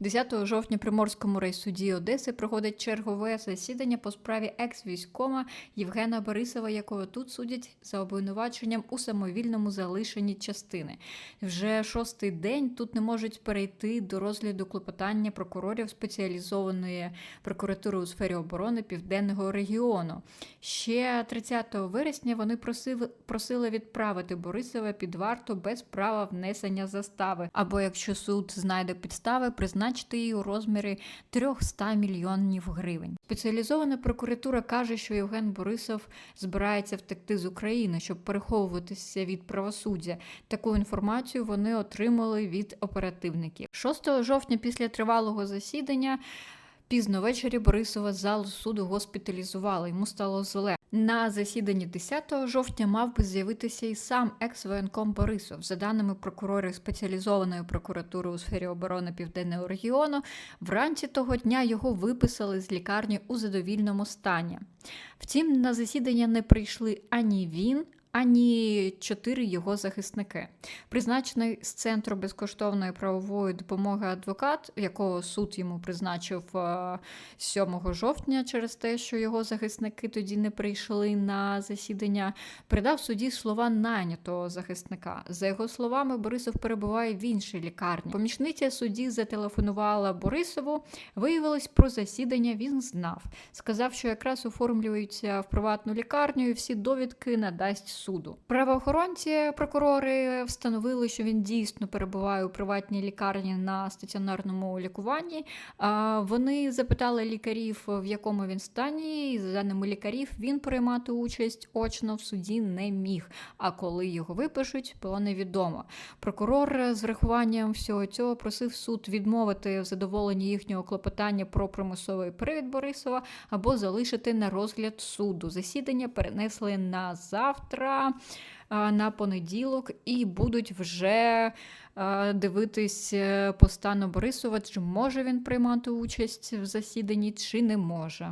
10 жовтня Приморському райсуді Одеси проходить чергове засідання по справі екс-військома Євгена Борисова, якого тут судять за обвинуваченням у самовільному залишенні частини. Вже шостий день тут не можуть перейти до розгляду клопотання прокурорів спеціалізованої прокуратури у сфері оборони Південного регіону. Ще 30 вересня вони просили, просили відправити Борисова під варту без права внесення застави, або якщо суд знайде підстави, призначити її у розмірі 300 мільйонів гривень. Спеціалізована прокуратура каже, що Євген Борисов збирається втекти з України, щоб переховуватися від правосуддя. Таку інформацію вони отримали від оперативників. 6 жовтня після тривалого засідання. Пізно ввечері Борисова з залу суду госпіталізували. Йому стало зле. На засіданні 10 жовтня мав би з'явитися і сам екс-воєнком Борисов. За даними прокурора спеціалізованої прокуратури у сфері оборони Південного регіону, вранці того дня його виписали з лікарні у задовільному стані. Втім, на засідання не прийшли ані він. Ані чотири його захисники, призначений з центру безкоштовної правової допомоги адвокат, якого суд йому призначив е, 7 жовтня через те, що його захисники тоді не прийшли на засідання, передав суді слова найнятого захисника. За його словами, Борисов перебуває в іншій лікарні. Помічниця судді зателефонувала Борисову. Виявилось про засідання. Він знав. Сказав, що якраз оформлюється в приватну лікарню і всі довідки надасть суду. Правоохоронці прокурори встановили, що він дійсно перебуває у приватній лікарні на стаціонарному лікуванні. Вони запитали лікарів, в якому він стані, і за даними лікарів, він приймати участь очно в суді не міг. А коли його випишуть, було невідомо. Прокурор з врахуванням всього цього просив суд відмовити в задоволенні їхнього клопотання про примусовий привід Борисова або залишити на розгляд суду. Засідання перенесли на завтра. А, На понеділок і будуть вже дивитись е, по стану Борисова, чи може він приймати участь в засіданні, чи не може.